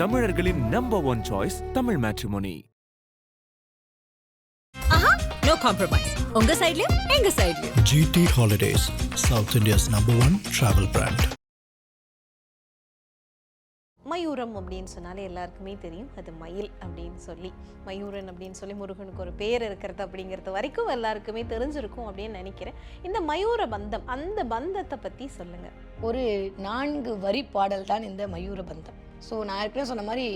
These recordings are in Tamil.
தமிழர்களின் number one choice Tamil matrimony no compromise உங்க சைடுலயும் எங்க சைடுலயும் GT Holidays, South India's number one travel brand. மயூரம் அப்படின்னு சொன்னாலே எல்லாருக்குமே தெரியும். அது மயில் அப்படின்னு சொல்லி மயூரன் அப்படின்னு சொல்லி முருகனுக்கு ஒரு பேர் இருக்கிறது அப்படிங்கிறது வரைக்கும் எல்லாருக்குமே தெரிஞ்சிருக்கும் அப்படின்னு நினைக்கிறேன். இந்த மயூர பந்தம் அந்த பந்தத்தை பற்றி சொல்லுங்க. ஒரு நான்கு வரி பாடல் தான் இந்த மயூர பந்தம். ஸோ நான் ஏற்கனவே சொன்ன மாதிரி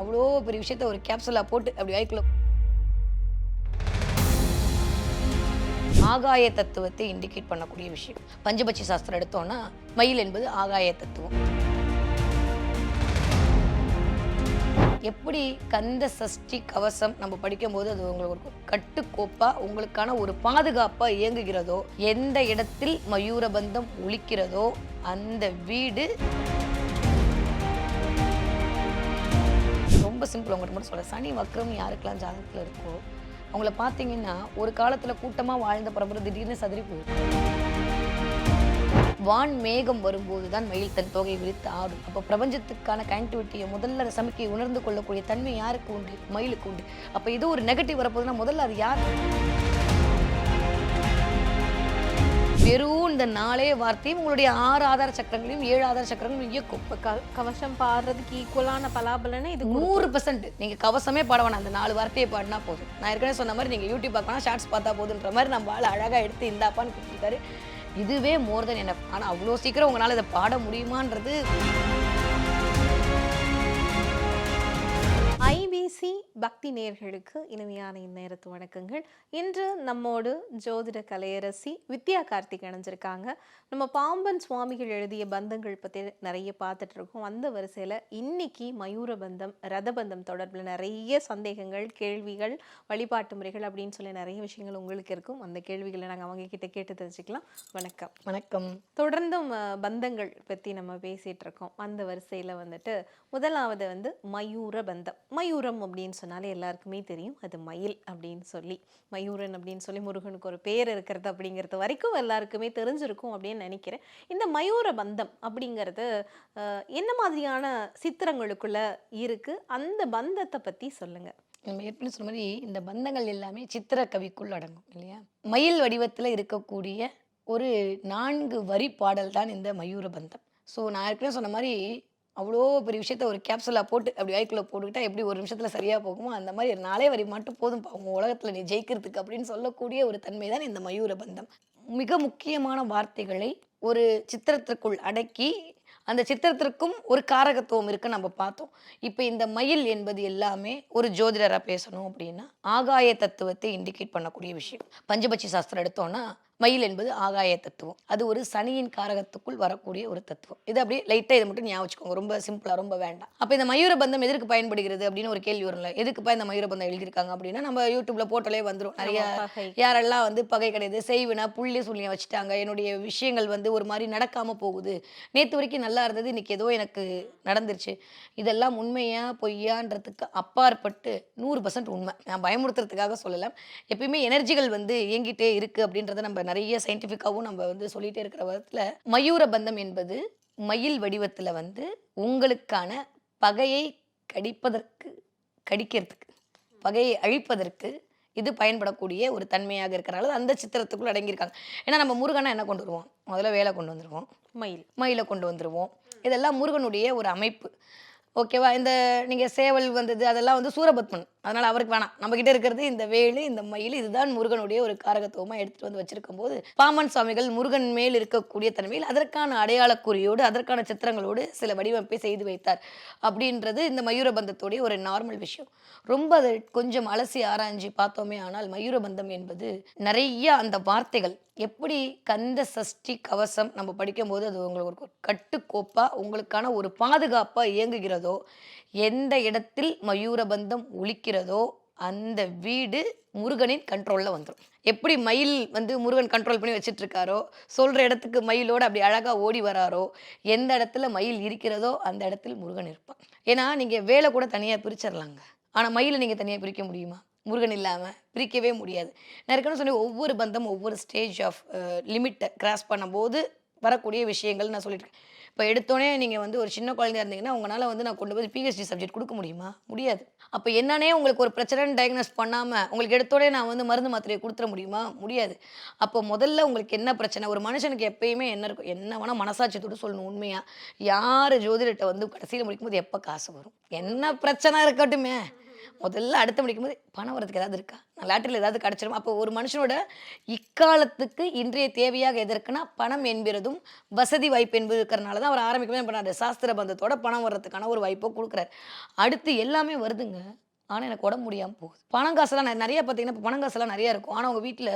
அவ்வளோ பெரிய விஷயத்த ஒரு கேப்சூலாக போட்டு அப்படி வாய்க்குள்ள ஆகாய தத்துவத்தை இண்டிகேட் பண்ணக்கூடிய விஷயம். பஞ்சபட்சி சாஸ்திரம் எடுத்தோம்னா மயில் என்பது ஆகாய தத்துவம். எப்படி கந்த சஷ்டி கவசம் நம்ம படிக்கும்போது அது உங்களுக்கு ஒரு கட்டுக்கோப்பா உங்களுக்கான ஒரு பாதுகாப்பா இயங்குகிறதோ எந்த இடத்தில் மயூரபந்தம் ஒழிக்கிறதோ அந்த வீடு ரொம்ப சிம்பிள் உங்கள்கிட்ட மட்டும் சொல்கிறேன் சனி வக்ரம் யாருக்கெல்லாம் ஜாதகத்தில் இருக்கோ அவங்கள பார்த்தீங்கன்னா ஒரு காலத்தில் கூட்டமாக வாழ்ந்த பரம்பரை திடீர்னு சதுரி போயிருக்கும் வான் மேகம் வரும்போது தான் மயில் தன் தொகை விரித்து ஆடும். அப்போ பிரபஞ்சத்துக்கான கனெக்டிவிட்டியை முதல்ல அந்த உணர்ந்து கொள்ளக்கூடிய தன்மை யாருக்கு உண்டு? மயிலுக்கு உண்டு. அப்போ இது ஒரு நெகட்டிவ் வரப்போகுதுன்னா முதல்ல அது யார்? வெறும் இந்த நாளே வார்த்தையும் உங்களுடைய ஆறு ஆதார சக்கரங்களையும் ஏழு ஆதார சக்கரங்களையும் இயக்கும். இப்போ கவசம் பாடுறதுக்கு ஈக்குவலான பலாபலனை இது நூறு பர்சன்ட் நீங்கள் கவசமே பாட வேணாம். அந்த நாலு வார்த்தையை பாடினா போதும். நான் ஏற்கனவே சொன்ன மாதிரி நீங்கள் யூடியூப் பார்க்கலாம் ஷார்ட்ஸ் பார்த்தா போதுன்ற மாதிரி நம்ம ஆள் அழகாக எடுத்து இந்தாப்பான்னு கொடுத்துருக்காரு இதுவே மோர் தென் என்ன ஆனால் அவ்வளோ சீக்கிரம் உங்களால் இதை பாட முடியுமான்றது ஐபிசி பக்தி நேர்களுக்கு இனிமையான இந்நேரத்து வணக்கங்கள். இன்று நம்மோடு ஜோதிட கலையரசி வித்யா கார்த்திக் இணைஞ்சிருக்காங்க. நம்ம பாம்பன் சுவாமிகள் எழுதிய பந்தங்கள் பற்றி நிறைய பார்த்துட்டு இருக்கோம் அந்த வரிசையில் இன்னைக்கு மயூர பந்தம் ரதபந்தம் தொடர்பில் நிறைய சந்தேகங்கள் கேள்விகள் வழிபாட்டு முறைகள் அப்படின்னு சொல்லி நிறைய விஷயங்கள் உங்களுக்கு இருக்கும். அந்த கேள்விகளை நாங்கள் அவங்க கிட்ட கேட்டு தெரிஞ்சுக்கலாம். வணக்கம். வணக்கம். தொடர்ந்தும் பந்தங்கள் பற்றி நம்ம பேசிகிட்டு இருக்கோம் அந்த வரிசையில் வந்துட்டு முதலாவது வந்து மயூர பந்தம். மயூரம் அப்படின்னு சொன்னாலே எல்லாருக்குமே தெரியும் அது மயில் அப்படின்னு சொல்லி மயூரன் அப்படின்னு சொல்லி முருகனுக்கு ஒரு பேர் இருக்கிறது அப்படிங்கிறது வரைக்கும் எல்லாருக்குமே தெரிஞ்சிருக்கும் அப்படின்னு நினைக்கிறேன். இந்த மயூர பந்தம் அப்படிங்கிறது என்ன மாதிரியான சித்திரங்களுக்குள்ள இருக்கு? அந்த பந்தத்தை பற்றி சொல்லுங்க. நம்ம ஏற்கனவே சொன்ன மாதிரி இந்த பந்தங்கள் எல்லாமே சித்திர கவிக்குள் அடங்கும் இல்லையா? மயில் வடிவத்தில் இருக்கக்கூடிய ஒரு நான்கு வரி பாடல் தான் இந்த மயூர பந்தம். ஸோ நான் ஏற்கனவே சொன்ன மாதிரி அவ்வளோ பெரிய விஷயத்த ஒரு கேப்சூலாக போட்டு அப்படி வாய்க்குள்ளே போட்டுக்கிட்டா எப்படி ஒரு நிமிஷத்தில் சரியாக போகுமோ அந்த மாதிரி ஒரு நாளே வரி மட்டும் போதும் உங்கள் உலகத்தில் நீ ஜெயிக்கிறதுக்கு அப்படின்னு சொல்லக்கூடிய ஒரு தன்மை தான் இந்த மயூர பந்தம். மிக முக்கியமான வார்த்தைகளை ஒரு சித்திரத்திற்குள் அடக்கி அந்த சித்திரத்திற்கும் ஒரு காரகத்துவம் இருக்குன்னு நம்ம பார்த்தோம். இப்போ இந்த மயில் என்பது எல்லாமே ஒரு ஜோதிடராக பேசணும் அப்படின்னா ஆகாய தத்துவத்தை இண்டிகேட் பண்ணக்கூடிய விஷயம். பஞ்சபட்சி சாஸ்திரம் எடுத்தோன்னா மயில் என்பது ஆகாய தத்துவம். அது ஒரு சனியின் காரகத்துக்குள் வரக்கூடிய ஒரு தத்துவம். இது அப்படியே லைட்டாக இதை மட்டும் ஞாபகம் ரொம்ப சிம்பிளாக ரொம்ப வேண்டாம். அப்போ இந்த மயூர பந்தம் எதற்கு பயன்படுகிறது அப்படின்னு ஒரு கேள்வி வரும்ல. எதுக்குப்பா இந்த மயூர பந்தம் எழுதியிருக்காங்க அப்படின்னா நம்ம யூடியூப்ல போட்டாலே வந்துடும் நிறைய. யாரெல்லாம் வந்து பகை கிடையாது செய்வினா புள்ளி சுள்ளியை வச்சுட்டாங்க. என்னுடைய விஷயங்கள் வந்து ஒரு மாதிரி நடக்காம போகுது. நேற்று வரைக்கும் நல்லா இருந்தது இன்னைக்கு ஏதோ எனக்கு நடந்துருச்சு. இதெல்லாம் உண்மையா பொய்யான்றதுக்கு அப்பாற்பட்டு நூறு பர்சன்ட் உண்மை. நான் பயமுறுத்துறதுக்காக சொல்லலை. எப்பயுமே எனர்ஜிகள் வந்து இயங்கிட்டே இருக்கு அப்படின்றத நம்ம நிறைய சயின்டிஃபிக்காகவும் நம்ம வந்து சொல்லிட்டே இருக்கிற விதத்தில் மயூர பந்தம் என்பது மயில் வடிவத்தில் வந்து உங்களுக்கான பகையை கடிப்பதற்கு கடிக்கிறதுக்கு பகையை அழிப்பதற்கு இது பயன்படக்கூடிய ஒரு தன்மையாக இருக்கிறனால அந்த சித்திரத்துக்குள்ள அடங்கியிருக்காங்க. ஏன்னா நம்ம முருகனை என்ன கொண்டு வருவோம்? முதல்ல வேலை கொண்டு வந்துருவோம். மயில். மயிலை கொண்டு வந்துருவோம். இதெல்லாம் முருகனுடைய ஒரு அமைப்பு. ஓகேவா? இந்த நீங்கள் சேவல் வந்தது அதெல்லாம் வந்து சூரபத்மன். அதனால் அவருக்கு வேணாம். நம்மக்கிட்ட இருக்கிறது இந்த வேலு இந்த மயில் இதுதான் முருகனுடைய ஒரு காரகத்துவமாக எடுத்துகிட்டு வந்து வச்சிருக்கும் போது பாமன் சுவாமிகள் முருகன் மேல் இருக்கக்கூடிய தன்மையில் அதற்கான அடையாளக்குறியோடு அதற்கான சித்திரங்களோடு சில வடிவமைப்பை செய்து வைத்தார். அப்படின்றது இந்த மயூரபந்தத்துடைய ஒரு நார்மல் விஷயம். ரொம்ப அதை கொஞ்சம் அலசி ஆராய்ஞ்சு பார்த்தோமே ஆனால் மயூரபந்தம் என்பது நிறைய அந்த வார்த்தைகள் எப்படி கந்த சஷ்டி கவசம் நம்ம படிக்கும்போது அது உங்களுக்கு ஒரு கட்டுக்கோப்பாக உங்களுக்கான ஒரு பாதுகாப்பாக இயங்குகிறதோ எந்த இடத்தில் மயூரபந்தம் இருக்கிறதோ அந்த வீடு முருகனின் கண்ட்ரோலில் வந்துடும் எப்படி மயில் வந்து முருகன் கண்ட்ரோல் பண்ணி வச்சிட்ருக்காரோ சொல்கிற இடத்துக்கு மயிலோடு அப்படி அழகாக ஓடி வராரோ எந்த இடத்துல மயில் இருக்கிறதோ அந்த இடத்துல முருகன் இருப்பான். ஏன்னா நீங்கள் வேலை கூட தனியாக பிரிச்சிடலாங்க ஆனால் மயிலை நீங்கள் தனியாக பிரிக்க முடியுமா? முருகன் இல்லாமல் பிரிக்கவே முடியாது. நான் இருக்கணும் சொன்னேன் ஒவ்வொரு பந்தம் ஒவ்வொரு ஸ்டேஜ் ஆஃப் லிமிட்டை கிராஸ் பண்ணும்போது வரக்கூடிய விஷயங்கள் நான் சொல்லியிருக்கேன் இப்போ எடுத்தோடனே நீங்கள் வந்து ஒரு சின்ன குழந்தையா இருந்தீங்கன்னா உங்களால் வந்து நான் கொண்டு போய் பிஹெச்டி சப்ஜெக்ட் கொடுக்க முடியுமா? முடியாது. அப்போ என்னன்னே உங்களுக்கு ஒரு பிரச்சனைன்னு டயக்னோஸ் பண்ணாமல் உங்களுக்கு எடுத்தோடனே நான் வந்து மருந்து மாத்திரையை கொடுத்துட முடியுமா? முடியாது. அப்போ முதல்ல உங்களுக்கு என்ன பிரச்சனை? ஒரு மனுஷனுக்கு எப்பயுமே என்ன இருக்கும்? என்ன வேணால் மனசாட்சியத்தோடு சொல்லணும் உண்மையாக யார் ஜோதிடத்தை வந்து கடைசியில் முடிக்கும்போது எப்போ காசு வரும்? என்ன பிரச்சனை இருக்கட்டுமே? முதல்ல அடுத்து முடிக்கும்போது பணம் வரதுக்கு ஏதாவது இருக்கா? நான் லாட்டரியில் ஏதாவது கிடச்சிரும்? அப்போ ஒரு மனுஷனோட இக்காலத்துக்கு இன்றைய தேவையாக எதற்குனா பணம் என்பதும் வசதி வாய்ப்பு என்பது இருக்கிறனால தான் அவர் ஆரம்பிக்கவே பண்ணார். சாஸ்திர பந்தத்தோட பணம் வர்றதுக்கான ஒரு வாய்ப்பை கொடுக்குறாரு. அடுத்து எல்லாமே வருதுங்க. ஆனால் எனக்கு உடம்பு முடியாமல் போகுது. பணம் காசெல்லாம் நிறைய பார்த்தீங்கன்னா இப்போ பணம் காசெல்லாம் நிறையா இருக்கும். ஆனால் உங்கள் வீட்டில்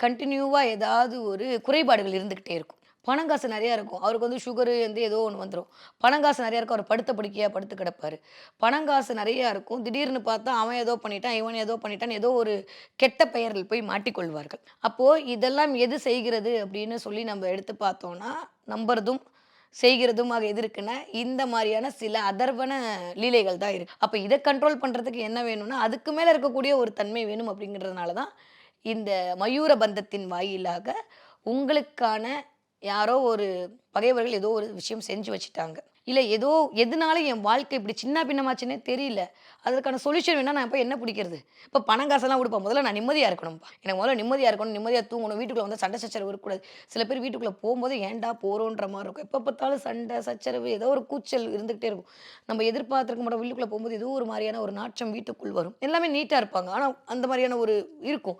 கண்டினியூவாக ஏதாவது ஒரு குறைபாடுகள் இருந்துக்கிட்டே இருக்கும். பணம் காசு நிறையா இருக்கும். அவருக்கு வந்து சுகரு வந்து ஏதோ ஒன்று வந்துடும் பணம் காசு நிறையா இருக்கும். அவர் படுத்த படுக்கையாக படுத்து கிடப்பார். பணம் காசு நிறையா இருக்கும். திடீர்னு பார்த்தா அவன் ஏதோ பண்ணிட்டான் இவன் ஏதோ பண்ணிட்டான் ஏதோ ஒரு கெட்ட பெயரில் போய் மாட்டிக்கொள்வார்கள். அப்போது இதெல்லாம் எது செய்கிறது அப்படின்னு சொல்லி நம்ம எடுத்து பார்த்தோம்னா நம்புறதும் செய்கிறதுமாக எது இருக்குன்னா இந்த மாதிரியான சில அதர்வன லீலைகள் தான் இருக்குது அப்போ இதை கண்ட்ரோல் பண்ணுறதுக்கு என்ன வேணும்னா அதுக்கு மேலே இருக்கக்கூடிய ஒரு தன்மை வேணும் அப்படிங்கிறதுனால தான் இந்த மயூர பந்தத்தின் வாயிலாக உங்களுக்கான யாரோ ஒரு பகைவர்கள் ஏதோ ஒரு விஷயம் செஞ்சு வச்சுட்டாங்க. இல்லை ஏதோ எதனால என் வாழ்க்கை இப்படி சின்ன பின்னமாச்சுன்னே தெரியல. அதற்கான சொல்யூஷன் வேணால் நான் இப்போ என்ன பிடிக்கிறது? இப்போ பணம் காசெல்லாம் கொடுப்பேன் முதல்ல நான் நிம்மதியாக இருக்கணும்ப்பா எனக்கு முதல்ல நிம்மதியாக இருக்கணும் நிம்மதியாக தூங்கணும். வீட்டுக்குள்ளே வந்து சண்டை சச்சரவு இருக்கக்கூடாது. சில பேர் வீட்டுக்குள்ளே போகும்போது ஏன்டா போகிறோன்ற மாதிரி இருக்கும். எப்போ பார்த்தாலும் சண்டை சச்சரவு ஏதோ ஒரு கூச்சல் இருந்துகிட்டே இருக்கும். நம்ம எதிர்பார்த்துருக்க மாட்டோம். வீட்டுக்குள்ளே போகும்போது ஏதோ ஒரு மாதிரியான ஒரு நாற்றம் வீட்டுக்குள் வரும். எல்லாமே நீட்டாக இருப்பாங்க. ஆனால் அந்த மாதிரியான ஒரு இருக்கும்.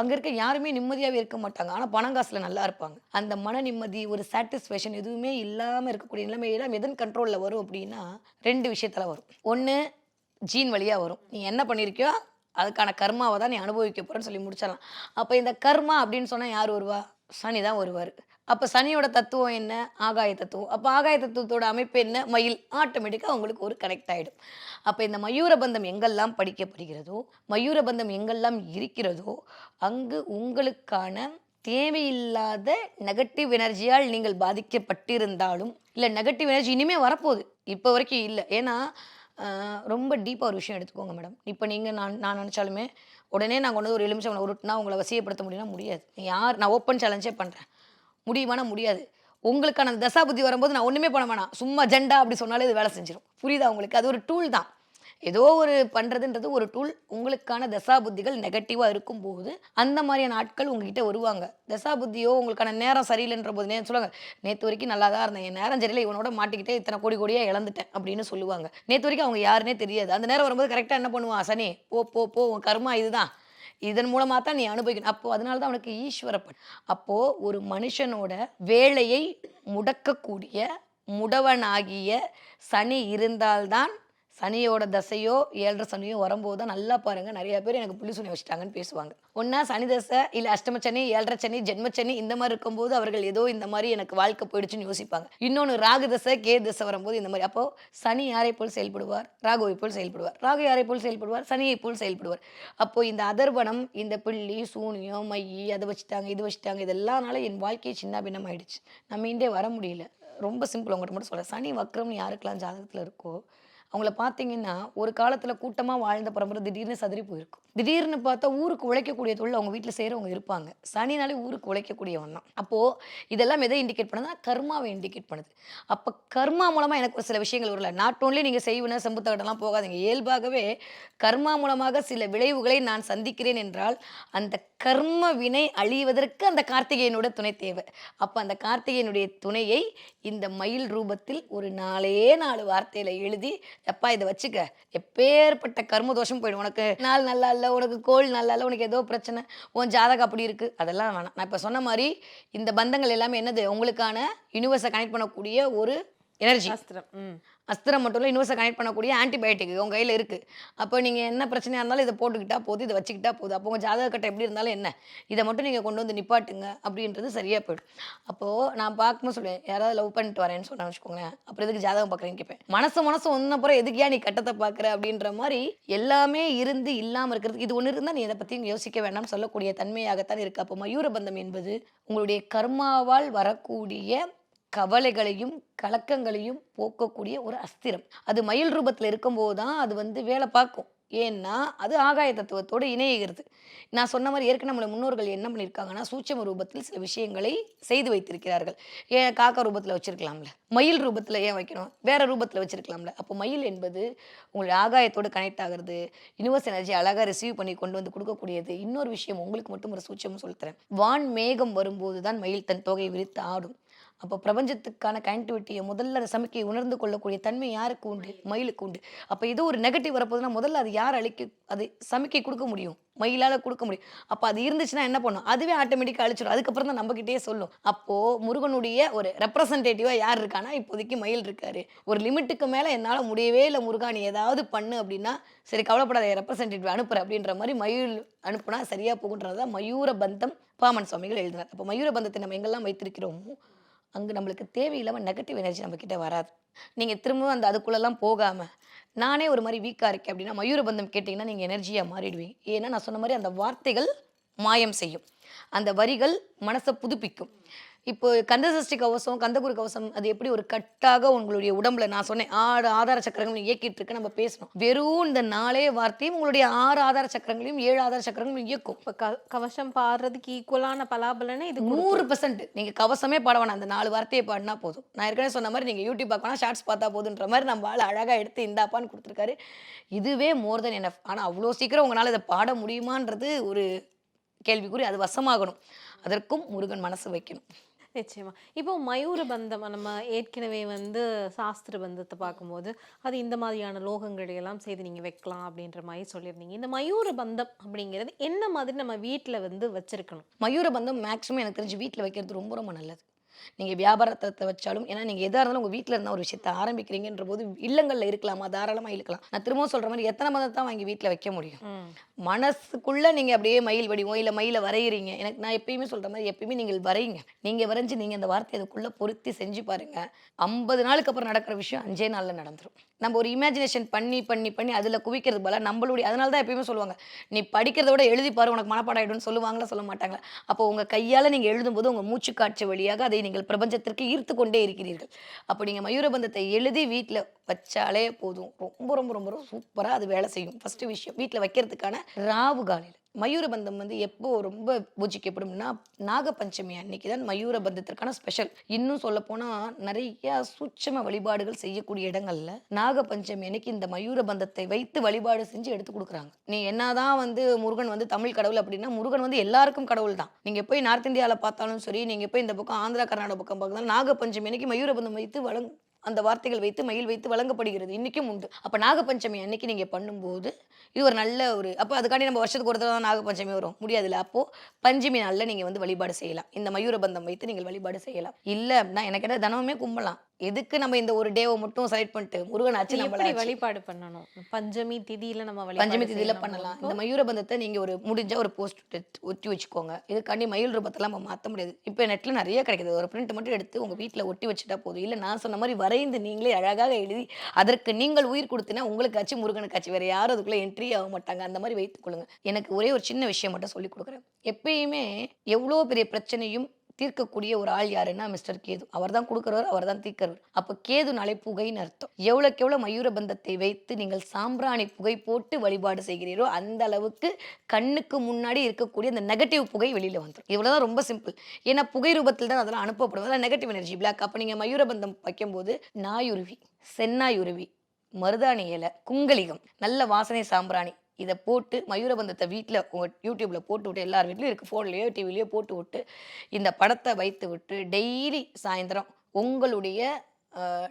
அங்கே இருக்க யாருமே நிம்மதியாகவே இருக்க மாட்டாங்க. ஆனால் பணம் காசில் நல்லா இருப்பாங்க. அந்த மன நிம்மதி ஒரு சாட்டிஸ்ஃபேக்ஷன் எதுவுமே இல்லாமல் இருக்கக்கூடிய நிலைமையெல்லாம் எதன் கண்ட்ரோலில் வரும் அப்படின்னா ரெண்டு விஷயத்தில் வரும். ஒன்று ஜீன் வழியாக வரும். நீ என்ன பண்ணியிருக்கியோ அதுக்கான கர்மாவை தான் நீ அனுபவிக்க போகிறேன்னு சொல்லி முடிச்சிடலாம். அப்போ இந்த கர்மா அப்படின்னு சொன்னால் யார் வருவா? சனி தான் வருவார். அப்போ சனியோட தத்துவம் என்ன? ஆகாய தத்துவம். அப்போ ஆகாய தத்துவத்தோட அமைப்பு என்ன? மயில். ஆட்டோமேட்டிக்காக அவங்களுக்கு ஒரு கனெக்ட் ஆகிடும் அப்போ இந்த மயூரபந்தம் எங்கெல்லாம் படிக்கப்படுகிறதோ மயூரபந்தம் எங்கெல்லாம் இருக்கிறதோ அங்கு உங்களுக்கான தேவையில்லாத நெகட்டிவ் எனர்ஜியால் நீங்கள் பாதிக்கப்பட்டிருந்தாலும் இல்லை நெகட்டிவ் எனர்ஜி இனிமேல் வரப்போகுது. இப்போ வரைக்கும் இல்லை. ஏன்னா ரொம்ப டீப்பாக ஒரு விஷயம் எடுத்துக்கோங்க மேடம் இப்போ நீங்கள் நான் நான் நினச்சாலுமே உடனே நான் கொண்டு வந்து ஒரு எலுமிச்சம் உருட்டுனா உங்களை வசியப்படுத்த முடியும்னா முடியாது. யார் நான் ஓப்பன் சேலஞ்சே பண்ணுறேன் முடியுமானா முடியாது. உங்களுக்கான அந்த தசாபுத்தி வரும்போது நான் ஒன்றுமே பண்ண வேணாம் சும்மா ஜெண்டா அப்படி சொன்னாலே இது வேலை செஞ்சிடும் புரியுதா உங்களுக்கு? அது ஒரு டூல் தான். ஏதோ ஒரு பண்ணுறதுன்றது ஒரு டூல் உங்களுக்கான தசாபுத்திகள் நெகட்டிவாக இருக்கும்போது அந்த மாதிரியான ஆட்கள் உங்ககிட்ட வருவாங்க. தசாபுத்தியோ உங்களுக்கான நேரம் சரியில்லைன்ற போது நேரம் சொல்லுவாங்க நேற்று வரைக்கும் நல்லா தான் இருந்தேன். என் நேரம் சரியில்லை. இவனோட மாட்டிக்கிட்டே இத்தனை கோடி கோடியாக இழந்துட்டேன். அப்படின்னு சொல்லுவாங்க. நேற்று வரைக்கும் அவங்க யாருன்னே தெரியாது. அந்த நேரம் வரும்போது கரெக்டாக என்ன பண்ணுவான்? சனி போ போ போ. உன் கர்மா இதுதான். இதன் மூலமாக தான் நீ அனுபவிக்கணும். அப்போ அதனால தான் அவனுக்கு ஈஸ்வரப்பன் அப்போது ஒரு மனுஷனோட வேலையை முடக்கக்கூடிய முடவனாகிய சனி இருந்தால்தான் சனியோட தசையோ ஏழரை சனியோ வரும்போது தான் நல்லா பாருங்க. நிறைய பேர் எனக்கு புள்ளி சுனி வச்சுட்டாங்கன்னு பேசுவாங்க. ஒன்றா சனி தசை இல்லை அஷ்டம சனி ஏழரை சனி ஜென்ம சனி இந்த மாதிரி இருக்கும்போது அவர்கள் ஏதோ இந்த மாதிரி எனக்கு வாழ்க்கை போயிடுச்சுன்னு யோசிப்பாங்க. இன்னொன்று ராகு தசை கே தசை வரும்போது இந்த மாதிரி. அப்போ சனி யாரை போல் செயல்படுவார்? ராகுவை போல் செயல்படுவார். ராகு யாரை போல் செயல்படுவார்? சனியை போல் செயல்படுவார். அப்போ இந்த அதர்வனம் இந்த பிள்ளி சூனியம் மையி அதை வச்சுட்டாங்க இது வச்சுட்டாங்க இதெல்லாம்னால என் வாழ்க்கையை சின்ன பின்னம் ஆயிடுச்சு நம்ம மீண்டே வர முடியல. ரொம்ப சிம்பிள் உங்கள்கிட்ட மட்டும் சொல்கிறேன் சனி வக்ரம்னு யாருக்கெல்லாம் ஜாதகத்தில் இருக்கோ அவங்கள பார்த்தீங்கன்னா ஒரு காலத்தில் கூட்டமாக வாழ்ந்த பரம்பரை திடீர்னு சதுரி போயிருக்கும். திடீர்னு பார்த்தா ஊருக்கு உழைக்கக்கூடிய தொழில் அவங்க வீட்டில் செய்கிறவங்க இருப்பாங்க. சனினாலே ஊருக்கு உழைக்கக்கூடியவன் தான். அப்போது இதெல்லாம் எதை இண்டிகேட் பண்ணுதுன்னா கர்மாவை இண்டிகேட் பண்ணுது. அப்போ கர்மா மூலமாக எனக்கு ஒரு சில விஷயங்கள் வரல நாட் ஓன்லி நீங்கள் செய்வன செம்புத்தகட்டெல்லாம் போகாதீங்க. இயல்பாகவே கர்மா மூலமாக சில விளைவுகளை நான் சந்திக்கிறேன் என்றால் அந்த கர்ம வினை அழிவதற்கு அந்த கார்த்திகேயனோட துணை தேவை. அப்போ அந்த கார்த்திகேயனுடைய துணையை இந்த மயில் ரூபத்தில் ஒரு நாலே நாலு வார்த்தையில் எழுதி எப்பா இதை வச்சுக்க. எப்பேற்பட்ட கர்ம தோஷம் போயிடும். உனக்கு நாள் நல்லா இல்லை உனக்கு கோல் நல்லா இல்லை உனக்கு ஏதோ பிரச்சனை உன் ஜாதகம் அப்படி இருக்குது அதெல்லாம் வேணாம். நான் இப்போ சொன்ன மாதிரி இந்த பந்தங்கள் எல்லாமே என்னது? உங்களுக்கான யூனிவர்ஸை கனெக்ட் பண்ணக்கூடிய ஒரு எனர்ஜி அஸ்திரம். அஸ்திரம் மட்டும் இல்லை யூனிவர்ஸை கனெக்ட் பண்ணக்கூடிய ஆன்டிபயோட்டிக் உங்கள் கையில் இருக்குது அப்போ நீங்கள் என்ன பிரச்சனையாக இருந்தாலும் இதை போட்டுக்கிட்டா போதும் இதை வச்சுக்கிட்டா போதும் அப்போ உங்கள் ஜாதக கட்டம் எப்படி இருந்தாலும் என்ன? இதை மட்டும் நீங்கள் கொண்டு வந்து நிப்பாட்டுங்க அப்படின்றது சரியாக போயிடும். அப்போது நான் பார்க்கும்போது சொல்லுவேன் யாராவது லவ் பண்ணிட்டு வரேன்னு சொன்னா வச்சுக்கோங்களேன். அப்புறம் எதுக்கு ஜாதகம் பார்க்குறேன்னு கேட்பேன். மனசு மனசு ஒன்றப்புறம் எதுக்கியா நீ கட்டத்தை பார்க்குற அப்படின்ற மாதிரி எல்லாமே இருந்து இல்லாமல் இருக்கிறது. இது ஒன்று இருந்தால் நீ இதை பற்றி யோசிக்க வேண்டாம்னு சொல்லக்கூடிய தன்மையாகத்தான் இருக்குது அப்போ மயூரபந்தம் என்பது உங்களுடைய கர்மாவால் வரக்கூடிய கவலைகளையும் கலக்கங்களையும் போக்கக்கூடிய ஒரு அஸ்திரம். அது மயில் ரூபத்தில் இருக்கும்போது தான் அது வந்து வேலை பார்க்கும். ஏன்னா அது ஆகாய தத்துவத்தோடு இணைகிறது. நான் சொன்ன மாதிரி ஏற்கனவே நம்மளை முன்னோர்கள் என்ன பண்ணியிருக்காங்கன்னா சூட்சம ரூபத்தில் சில விஷயங்களை செய்து வைத்திருக்கிறார்கள். ஏன் காக்கா ரூபத்தில் வச்சிருக்கலாம்ல? மயில் ரூபத்தில் ஏன் வைக்கணும்? வேற ரூபத்தில் வச்சிருக்கலாம்ல? அப்போ மயில் என்பது உங்களுடைய ஆகாயத்தோடு கனெக்ட் ஆகிறது யூனிவர்ஸ் எனர்ஜி அழகாக ரிசீவ் பண்ணி கொண்டு வந்து கொடுக்கக்கூடியது. இன்னொரு விஷயம் உங்களுக்கு மட்டும் ஒரு சூட்சமும் சொல்லித்தரேன். வான் மேகம் வரும்போது தான் மயில் தன் தொகை விரித்து ஆடும். அப்போ பிரபஞ்சத்துக்கான கனெக்டிவிட்டியை முதல்ல அந்த சமைக்க உணர்ந்து கொள்ளக்கூடிய தன்மை யாருக்கு உண்டு? மயிலுக்கு உண்டு. அப்போ ஏதோ ஒரு நெகட்டிவ் வரப்போகுதுன்னா முதல்ல அது யார் அழிக்க அது சமைக்க கொடுக்க முடியும். மயிலால் கொடுக்க முடியும். அப்போ அது இருந்துச்சுன்னா என்ன பண்ணும்? அதுவே ஆட்டோமேட்டிக்காக அழிச்சிடும் அதுக்கப்புறம் தான் நம்மக்கிட்டே சொல்லும். அப்போது முருகனுடைய ஒரு ரெப்ரசன்டேட்டிவாக யார் இருக்கானா இப்போதைக்கு மயில் இருக்காரு. ஒரு லிமிட்டுக்கு மேலே என்னால் முடியவே இல்லை முருகா நீ ஏதாவது பண்ணு அப்படின்னா சரி கவலைப்படாத ரெப்ரசன்டேட்டிவ் அனுப்புற அப்படின்ற மாதிரி மயில் அனுப்புனா சரியாக போகுன்றது தான் மயூர பந்தம் பாமன் சுவாமிகள் எழுதினார். அப்போ மயூர பந்தத்தை நம்ம எங்கெல்லாம் வைத்திருக்கிறோமோ அங்கே நம்மளுக்கு தேவையில்லாமல் நெகட்டிவ் எனர்ஜி நம்மக்கிட்ட வராது. நீங்கள் திரும்பவும் அந்த அதுக்குள்ளெல்லாம் போகாமல் நானே ஒரு மாதிரி வீக்காக இருக்கேன் அப்படின்னா மயூரபந்தம் கேட்டிங்கன்னா நீங்கள் எனர்ஜியாக மாறிடுவீங்க. ஏன்னா நான் சொன்ன மாதிரி அந்த வார்த்தைகள் மாயம் செய்யும். அந்த வரிகள் மனசை புதுப்பிக்கும். இப்போ கந்தசஷ்டி கவசம் கந்தகுரு கவசம் அது எப்படி ஒரு கட்டாக உங்களுடைய உடம்புல நான் சொன்னேன் ஆறு ஆதார சக்கரங்கள் இயக்கிட்டு இருக்கு நம்ம பேசணும். வெறும் இந்த நாலே வார்த்தையும் உங்களுடைய ஆறு ஆதார சக்கரங்களையும் ஏழு ஆதார சக்கரங்களையும் இயக்கும். இப்ப க கவசம் பாடுறதுக்கு ஈக்குவலான பலாபலனை இது நூறு பெர்சன்ட் நீங்க கவசமே பாட வேணாம் அந்த நாலு வார்த்தையை பாடினா போதும். நான் ஏற்கனவே சொன்ன மாதிரி நீங்க யூடியூப் பார்க்கலாம் ஷார்ட்ஸ் பார்த்தா போதுன்ற மாதிரி நம்ம ஆள் அழகா எடுத்து இந்தாப்பான்னு கொடுத்துருக்காரு. இதுவே மோர் தென் எனஃப் ஆனா அவ்வளோ சீக்கிரம் உங்களால இதை பாட முடியுமான்றது ஒரு கேள்விக்குறி அது வசமாகணும். அதற்கும் முருகன் மனசு வைக்கணும். நிச்சயமா. இப்போ மயூர பந்தம் நம்ம ஏற்கனவே வந்து சாஸ்திர பந்தத்தை பார்க்கும்போது அது இந்த மாதிரியான லோகங்களை எல்லாம் செய்து நீங்க வைக்கலாம் அப்படின்ற மாதிரி சொல்லியிருந்தீங்க. இந்த மயூர பந்தம் அப்படிங்கிறது என்ன மாதிரி நம்ம வீட்ல வந்து வச்சிருக்கணும்? மயூர பந்தம் மேக்ஸிமம் எனக்கு தெரிஞ்சு வீட்டில் வைக்கிறது ரொம்ப ரொம்ப நல்லது. நீங்கள் வியாபாரத்தை வச்சாலும் ஏன்னா நீங்கள் எதாக இருந்தாலும் உங்கள் வீட்டில் இருந்தால் ஒரு விஷயத்தை ஆரம்பிக்கிறீங்கன்ற போது இல்லங்களில் இருக்கலாமா? தாராளமாக இருக்கலாம் நான் திரும்பவும் சொல்கிற மாதிரி எத்தனை மதத்தை தான் வாங்கி வீட்டில் வைக்க முடியும்? மனசுக்குள்ளே நீங்கள் அப்படியே மயில் வடிவம் இல்லை மயிலை வரைகிறீங்க எனக்கு நான் எப்பயுமே சொல்கிற மாதிரி எப்பயுமே நீங்கள் வரையுங்க. நீங்கள் வரைஞ்சு நீங்கள் அந்த வார்த்தையை அதுக்குள்ளே பொருத்தி செஞ்சு பாருங்கள் ஐம்பது நாளுக்கு அப்புறம் நடக்கிற விஷயம் அஞ்சே நாளில் நடந்துரும். நம்ம ஒரு இமேஜினேஷன் பண்ணி பண்ணி பண்ணி அதில் குவிக்கிறது போல நம்மளுடைய அதனால தான் எப்பயுமே சொல்லுவாங்க நீ படிக்கிறத விட எழுதி பாரு உனக்கு மனப்பாடம் ஆயிடும்னு சொல்லுவாங்களா? சொல்ல மாட்டாங்களா? அப்போ உங்கள் கையால் நீங்கள் எழுதும்போது உங்கள் மூச்சு காட்சி வழியாக அதை நீங்கள் பிரபஞ்சத்திற்கு ஈர்த்து கொண்டே இருக்கிறீர்கள். அப்போ நீங்கள் மயூரபந்தத்தை எழுதி வீட்டில் வச்சாலே போதும். ரொம்ப ரொம்ப ரொம்ப ரொம்ப சூப்பராக அது வேலை செய்யும். ஃபஸ்ட்டு விஷயம் வீட்டில் வைக்கிறதுக்கான ராவு காலையில். மயூரபந்தம் வந்து எப்போ ரொம்ப பூஜிக்கப்படும்னா நாகபஞ்சமி அன்னைக்கு தான் மயூரபந்தத்திற்கான ஸ்பெஷல் இன்னும் சொல்ல போனா நிறைய சூட்சம வழிபாடுகள் செய்யக்கூடிய இடங்கள்ல நாகபஞ்சமி அன்னைக்கு இந்த மயூரபந்தத்தை வைத்து வழிபாடு செஞ்சு எடுத்து கொடுக்குறாங்க. நீ என்னதான் வந்து முருகன் வந்து தமிழ் கடவுள் அப்படின்னா முருகன் வந்து எல்லாருக்கும் கடவுள் தான். நீங்க போய் நார்த் இந்தியாவில் பார்த்தாலும் சரி நீங்க போய் இந்த பக்கம் ஆந்திரா கர்நாடக பக்கம் பார்க்கலாம் நாகபஞ்சமி அன்னைக்கு மயூரபந்தம் வைத்து வழங்க அந்த வார்த்தைகள் வைத்து மயில் வைத்து வழங்கப்படுகிறது. இன்றைக்கும் உண்டு. அப்போ நாகபஞ்சமி அன்னைக்கு நீங்கள் பண்ணும்போது இது ஒரு நல்ல ஒரு அப்போ அதுக்காண்டி நம்ம வருஷத்துக்கு ஒரு தடவை தான் நாகபஞ்சமி வரும். முடியாதுல்ல. அப்போது பஞ்சமி நாளில் நீங்கள் வந்து வழிபாடு செய்யலாம். இந்த மயூரபந்தம் வைத்து நீங்கள் வழிபாடு செய்யலாம். இல்லை அப்படின்னா எனக்கு என்ன தினமுமே கும்பலாம். எதுக்கு நம்ம இந்த ஒரு டேவை மட்டும் செலக்ட் பண்ணிட்டு முருகன் ஆச்சு நம்மள வழிபாடு பண்ணணும்? பஞ்சமி திதியில நம்ம பஞ்சமி திதியில பண்ணலாம். இந்த மயூரபந்தத்தை நீங்க ஒரு முடிஞ்ச ஒரு போஸ்ட் ஒட்டி வச்சுக்கோங்க. இதுக்காண்டி மயில் ரூபத்தெல்லாம் நம்ம மாற்ற முடியாது. இப்போ நெட்ல நிறைய கிடைக்குது. ஒரு பிரிண்ட் மட்டும் எடுத்து உங்க வீட்ல ஒட்டி வச்சுட்டா போதும். இல்ல நான் சொன்ன மாதிரி வரைந்து நீங்களே அழகாக எழுதி அதற்கு நீங்கள் உயிர் கொடுத்தினா உங்களுக்காச்சும் முருகனுக்காச்சும் வேற யாரும் அதுக்குள்ள என்ட்ரி ஆக மாட்டாங்க. அந்த மாதிரி வைத்துக் கொள்ளுங்க. எனக்கு ஒரே ஒரு சின்ன விஷயம் மட்டும் சொல்லி கொடுக்குறேன். எப்பயுமே எவ்வளோ பெரிய பிரச்சனையும் தீர்க்கக்கூடிய ஒரு ஆள் யாருன்னா மிஸ்டர் கேது. அவர் தான் கொடுக்குறவர் அவர் தான் தீர்க்கிறவர். அப்போ கேதுனாலே புகைன்னு அர்த்தம். எவ்வளோக்கு எவ்வளோ மயூர பந்தத்தை வைத்து நீங்கள் சாம்பிராணி புகை போட்டு வழிபாடு செய்கிறீரோ அந்த அளவுக்கு கண்ணுக்கு முன்னாடி இருக்கக்கூடிய அந்த நெகட்டிவ் புகை வெளியில் வந்துடும் இவ்வளோதான் ரொம்ப சிம்பிள் ஏன்னா புகை ரூபத்தில் தான் அதெல்லாம் அனுப்பப்படும் அதெல்லாம் நெகட்டிவ் எனர்ஜி பிளாக் அப்போ நீங்கள் மயூரபந்தம் வைக்கும்போது நாயுருவி சென்னாயுருவி மருதாணி இலை குங்கலிகம் நல்ல வாசனை சாம்பிராணி இதை போட்டு மயூரபந்தத்தை வீட்டில் உங்கள் யூடியூப்பில் போட்டு விட்டு எல்லார் வீட்லையும் இருக்குது ஃபோன்லேயோ டிவிலையோ போட்டு விட்டு இந்த படத்தை வைத்து விட்டு டெய்லி சாயந்தரம் உங்களுடைய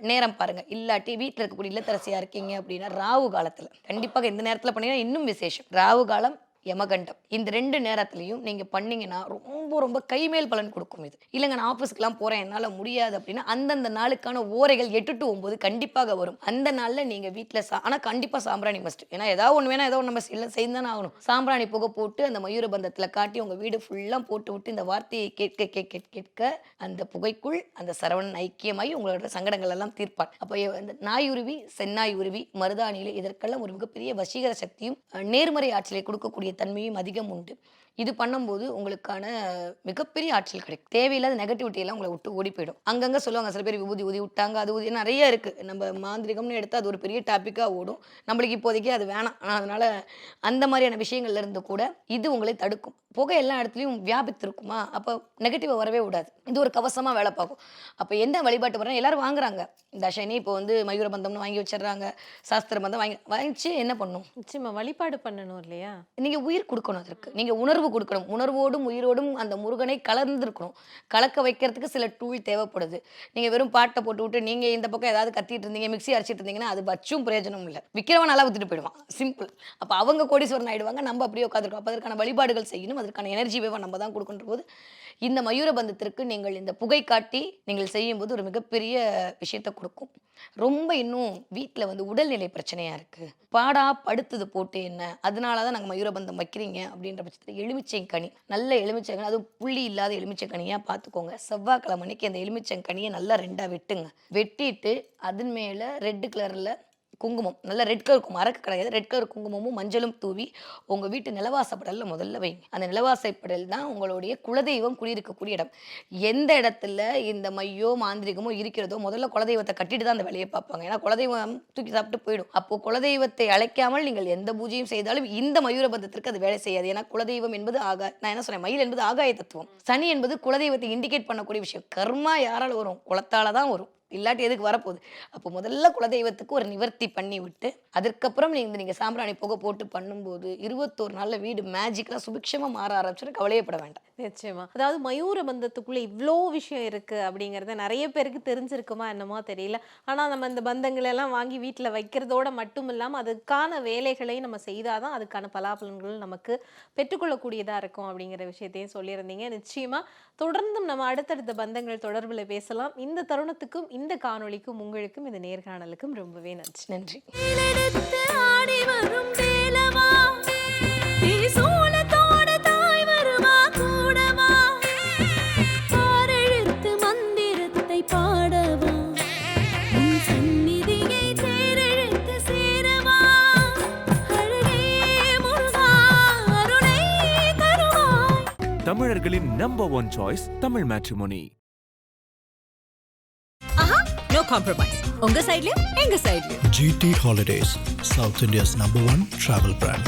நேரம் பாருங்கள் இல்லாட்டி வீட்டில் இருக்கக்கூடிய இல்லத்தரசியாக இருக்கீங்க அப்படின்னா ராவு காலத்தில். கண்டிப்பாக இந்த நேரத்தில் பண்ணீங்கன்னா இன்னும் விசேஷம். ராவு காலம் யமகண்டம். இந்த ரெண்டு நேரத்துலையும் நீங்கள் பண்ணீங்கன்னா ரொம்ப ரொம்ப கைமேல் பலன் கொடுக்கும் இது. இல்லைங்க நான் ஆஃபீஸ்க்குலாம் போகிறேன் என்னால் முடியாது அப்படின்னா அந்தந்த நாளுக்கான ஓரைகள் எட்டு டு ஒம்பது கண்டிப்பாக வரும். அந்த நாளில் நீங்கள் வீட்டில் சா ஆனால் கண்டிப்பாக சாம்பிராணி மஸ்ட் ஏன்னா ஏதாவது ஒன்று வேணா ஏதோ ஒன்று நம்ம இல்லை செய்து ஆகணும். சாம்பிராணி புகை போட்டு அந்த மயூரபந்தத்தில் காட்டி உங்கள் வீடு ஃபுல்லாக போட்டு விட்டு இந்த வார்த்தையை கேட்க கேட்க கேட்க அந்த புகைக்குள் அந்த சரவணன் ஐக்கியமாகி உங்களோட சங்கடங்கள் எல்லாம் தீர்ப்பார். அப்போ அந்த நாயுருவி சென்னாயுருவி மருதாணியில் இதற்கெல்லாம் ஒரு மிகப்பெரிய வசீகர சக்தியும் நேர்மறை ஆற்றலை கொடுக்கக்கூடிய தன்மையும் அதிகம் உண்டு. இது பண்ணும்போது உங்களுக்கான மிகப்பெரிய ஆற்றல் கிடைக்கும். தேவையில்லாத நெகட்டிவிட்டி எல்லாம் உங்களை விட்டு ஓடி போயிடும். அங்கங்க சொல்லுவாங்க சில பேர் விபூதி ஊதி விட்டாங்க அது ஊதி நிறைய இருக்கு. நம்ம மாந்திரிகம்னு எடுத்தா அது ஒரு பெரிய டாப்பிக்காக ஓடும். நம்மளுக்கு இப்போதைக்கு அது வேணாம். ஆனால் அதனால அந்த மாதிரியான விஷயங்கள்ல இருந்து கூட இது உங்களை தடுக்கும். புகை எல்லா இடத்துலையும் வியாபித்திருக்குமா? அப்போ நெகட்டிவாக வரவே விடாது. இது ஒரு கவசமா வேலை பார்க்கும். அப்போ எந்த வழிபாட்டு வரணும் எல்லாரும் வாங்குறாங்க. தசனி இப்போ வந்து மயூர பந்தம்னு வாங்கி வச்சிடுறாங்க. சாஸ்திர பந்தம் வாங்கி வாங்கிச்சு என்ன பண்ணும்? நிச்சயமா வழிபாடு பண்ணணும் இல்லையா? நீங்க உயிர் கொடுக்கணும் அதற்கு. நீங்க உணர்வு கொடுக்கணும். உணர்வோடும் உயிரோடும் அந்த முருகனை கலந்துருக்கணும் கலக்க வைக்கிறதுக்கு சில டூல் தேவைப்படுது. நீங்க வெறும் பாட்டை போட்டு விட்டு நீங்க இந்த பக்கம் ஏதாவது கத்திட்டு இருந்தீங்க மிக்ஸி அரைச்சிட்டு இருந்தீங்கன்னா அது வச்சும் பிரயோஜனம் இல்லை. விற்கிறவன் நல்லா வித்துட்டு போயிடுவான். சிம்பிள் அப்போ அவங்க கோடீஸ்வரன் ஆயிடுவாங்க. நம்ம அப்படியே உட்காந்துருக்கோம் அப்போ அதற்கான வழிபாடுகள் செய்யணும். அதற்கான எனர்ஜி வேவை நம்ம தான் கொடுக்குன்ற போது இந்த மயூர பந்தத்திற்கு நீங்கள் இந்த புகை காட்டி நீங்கள் செய்யும்போது ஒரு மிகப்பெரிய விஷயத்தை கொடுக்கும். ரொம்ப இன்னும் வீட்டில் வந்து உடல்நிலை பிரச்சனையாக இருக்குது பாடா படுத்தது போட்டு என்ன? அதனால தான் நாங்கள் மயூரபந்தம் வைக்கிறீங்க அப்படின்ற பட்சத்தில் எலுமிச்சை கனி. நல்ல எலுமிச்சை கனி. அதுவும் புள்ளி இல்லாத எலுமிச்சை கனியாக பார்த்துக்கோங்க செவ்வாய்க்கிழமை அன்னைக்கு அந்த எலுமிச்சை கனியை நல்லா ரெண்டாக வெட்டுங்க. வெட்டிட்டு அதன் மேலே ரெட்டு கலரில் குங்குமம் நல்ல ரெட் கலர் மரக்கு கிடையாது. ரெட் கலர் குங்குமமும் மஞ்சளும் தூவி உங்கள் வீட்டு நிலவாசப்படலில் முதல்ல வைங்க. அந்த நிலவாசப்படல் தான் உங்களுடைய குலதெய்வம் குடியிருக்கக்கூடிய இடம். எந்த இடத்துல இந்த மையோ மாந்திரிகமோ இருக்கிறதோ முதல்ல குலதெய்வத்தை கட்டிட்டு தான் அந்த வேலையை பார்ப்பாங்க. ஏன்னா குலதெய்வம் தூக்கி சாப்பிட்டு போயிடும். அப்போ குலதெய்வத்தை அழைக்காமல் நீங்கள் எந்த பூஜையும் செய்தாலும் இந்த மயூரபந்தத்திற்கு அது வேலை செய்யாது. ஏன்னா குலதெய்வம் என்பது ஆகா நான் என்ன சொன்னேன் மயில் என்பது ஆகாய தத்துவம். சனி என்பது குலதெய்வத்தை இண்டிகேட் பண்ணக்கூடிய விஷயம். கர்மா யாரால் வரும்? குளத்தால் தான் வரும். இல்லாட்டி எதுக்கு வரப்போகுது? அப்போ முதல்ல குலதெய்வத்துக்கு ஒரு நிவர்த்தி பண்ணி விட்டு அதுக்கப்புறம் நீங்கள் நீங்கள் சாம்பிராணி புகை போட்டு பண்ணும்போது இருபத்தோரு நாளில் வீடு மேஜிக்கலாக சுபிக்ஷமாக மாற ஆரம்பிச்சுட்டு கவலையப்பட வேண்டாம். நிச்சயமா. அதாவது மயூர பந்தத்துக்குள்ளே இவ்வளோ விஷயம் இருக்குது அப்படிங்கிறத நிறைய பேருக்கு தெரிஞ்சிருக்குமா என்னமோ தெரியல. ஆனால் நம்ம இந்த பந்தங்களை எல்லாம் வாங்கி வீட்டில் வைக்கிறதோட மட்டும் இல்லாமல் அதுக்கான வேலைகளையும் நம்ம செய்தால் தான் அதுக்கான பலாபலன்கள் நமக்கு பெற்றுக்கொள்ளக்கூடியதாக இருக்கும் அப்படிங்கிற விஷயத்தையும் சொல்லியிருந்தீங்க. நிச்சயமாக தொடர்ந்தும் நம்ம அடுத்தடுத்த பந்தங்கள் தொடர்பில் பேசலாம். இந்த தருணத்துக்கும் இந்த காணொளிக்கும் உங்களுக்கும் இந்த நேர்காணலுக்கும் ரொம்பவே நன்றி. நன்றி. ஆடி வரும் வேலவா? தமிழர்களின் number one choice Tamil matrimony no compromise உங்க சைடுலயும் எங்க சைடுலயும் GT Holidays, South India's number one travel brand.